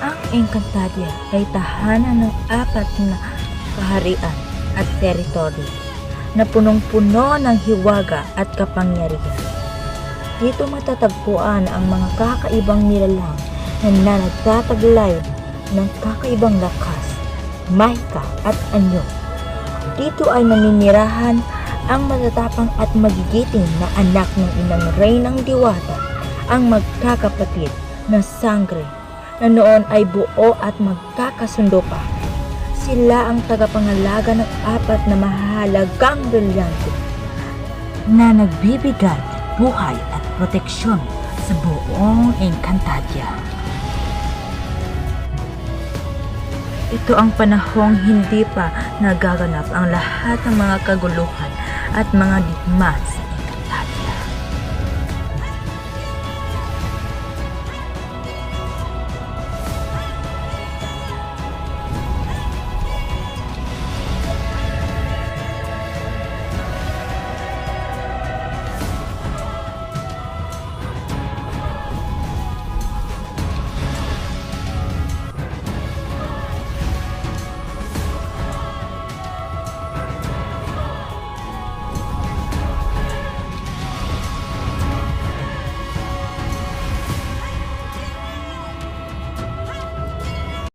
Ang Encantadia ay tahanan ng apat na kaharian at teritoryo na punong-puno ng hiwaga at kapangyarihan. Dito matatagpuan ang mga kakaibang nilalang na nagtataglay ng kakaibang lakas, mahika at anyo. Dito ay naninirahan ang matatapang at magigiting na anak ng inang Reynang Diwata, ang magkakapatid na sangre na noon ay buo at magkakasundo pa. Sila ang tagapangalaga ng apat na mahalagang brilyante na nagbibigay buhay at proteksyon sa buong Encantadia. Ito ang panahong hindi pa nagaganap ang lahat ng mga kaguluhan at mga digma sa